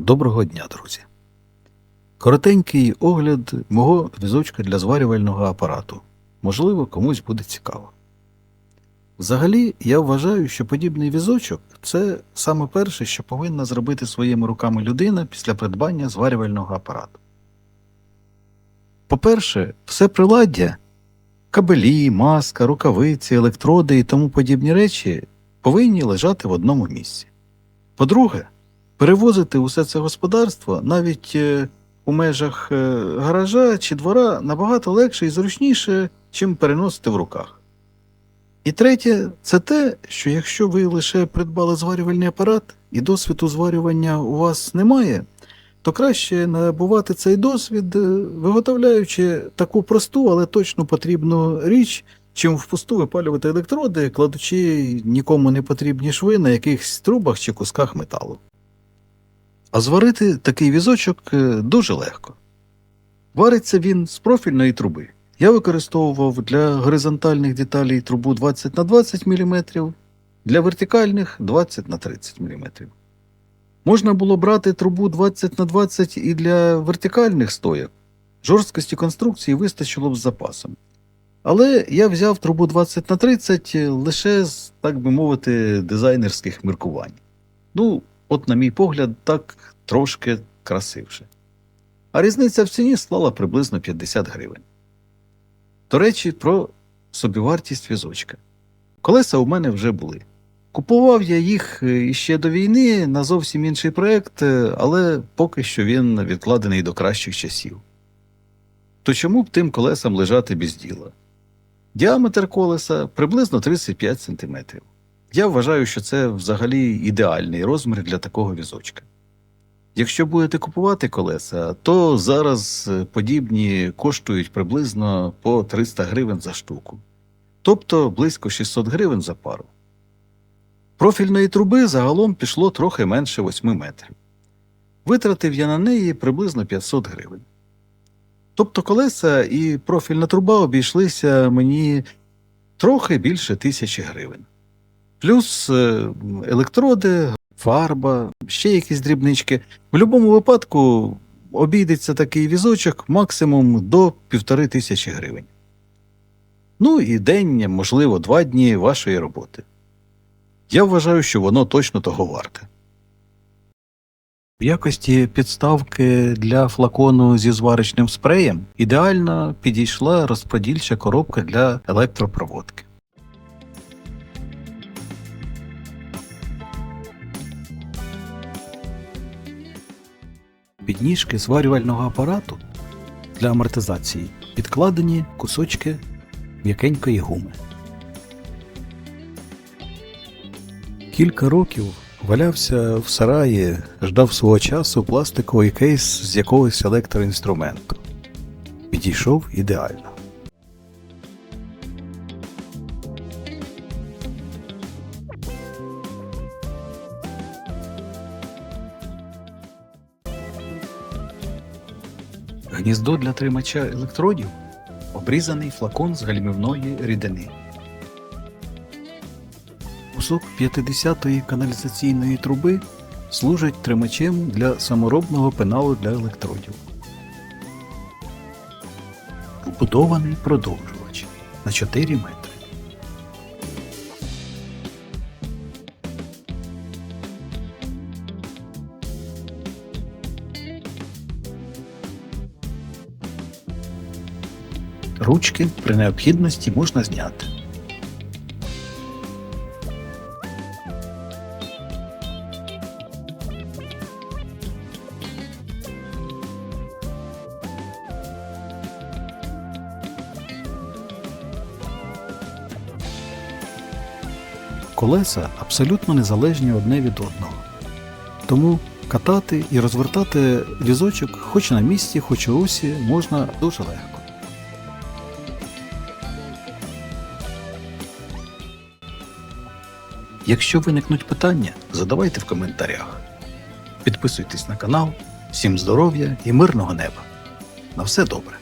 Доброго дня, друзі. Коротенький огляд мого візочка для зварювального апарату. Можливо, комусь буде цікаво. Взагалі, я вважаю, що подібний візочок це саме перше, що повинна зробити своїми руками людина після придбання зварювального апарату. По-перше, все приладдя кабелі, маска, рукавиці, електроди і тому подібні речі повинні лежати в одному місці. По-друге, перевозити усе це господарство навіть е, у межах е, гаража чи двора набагато легше і зручніше, чим переносити в руках. І третє, це те, що якщо ви лише придбали зварювальний апарат і досвіду зварювання у вас немає, то краще набувати цей досвід, е, виготовляючи таку просту, але точно потрібну річ, чим впусту випалювати електроди, кладучи нікому не потрібні шви на якихось трубах чи кусках металу. А зварити такий візочок е, дуже легко. Вариться він з профільної труби. Я використовував для горизонтальних деталей трубу 20 на 20 мм, для вертикальних 20 на 30 мм. Можна було брати трубу 20 на 20 і для вертикальних стояк. Жорсткості конструкції вистачило б з запасом. Але я взяв трубу 20 на 30 лише з, так би мовити, дизайнерських міркувань. Ну, от, на мій погляд, так трошки красивше. А різниця в ціні склала приблизно 50 гривень. До речі, про собівартість візочка. Колеса у мене вже були. Купував я їх е, іще до війни на зовсім інший проект, е, але поки що він відкладений до кращих часів. То чому б тим колесам лежати без діла? Діаметр колеса приблизно 35 см. Я вважаю, що це взагалі ідеальний розмір для такого візочка. Якщо будете купувати колеса, то зараз е, подібні коштують приблизно по 300 гривень за штуку, тобто близько 600 гривень за пару. Профільної труби загалом пішло трохи менше 8 метрів. Витратив я на неї приблизно 500 гривень. Тобто колеса і профільна труба обійшлися мені трохи більше тисячі гривень. Плюс е, електроди, фарба, ще якісь дрібнички. В будь-якому випадку обійдеться такий візочок максимум до півтори тисячі гривень. Ну і день, можливо, два дні вашої роботи. Я вважаю, що воно точно того варте. В якості підставки для флакону зі зварочним спреєм ідеально підійшла розподільча коробка для електропроводки. Підніжки зварювального апарату для амортизації підкладені кусочки м'якенької гуми. Кілька років валявся в сараї, ждав свого часу пластиковий кейс з якогось електроінструменту. Підійшов ідеально. Гніздо для тримача електродів обрізаний флакон з гальмівної рідини. Кусок 50-ї каналізаційної труби служить тримачем для саморобного пеналу для електродів. Вбудований продовжувач на 4 метри. Ручки при необхідності можна зняти. Колеса абсолютно незалежні одне від одного. Тому катати і розвертати візочок хоч на місці, хоч у русі можна дуже легко. Якщо виникнуть питання, задавайте в коментарях. Підписуйтесь на канал. Всім здоров'я і мирного неба. На все добре!